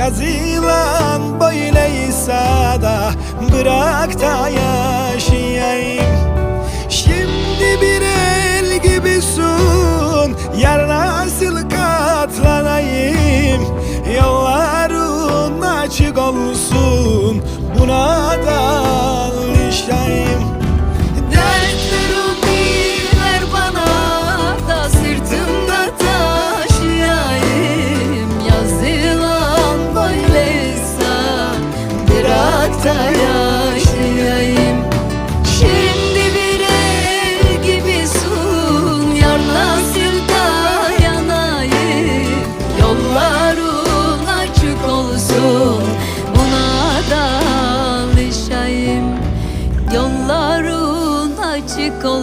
Yazılan böyleyse da bırak da yaşayayım. Şimdi bir el gibisin Yar nasıl katlanayım. Yolların açık olsun Buna da yaşayayım. Şimdi bir ev gibisin Yar nasıl dayanayım Yolların açık olsun Buna da alışayım. Yolların açık olsun.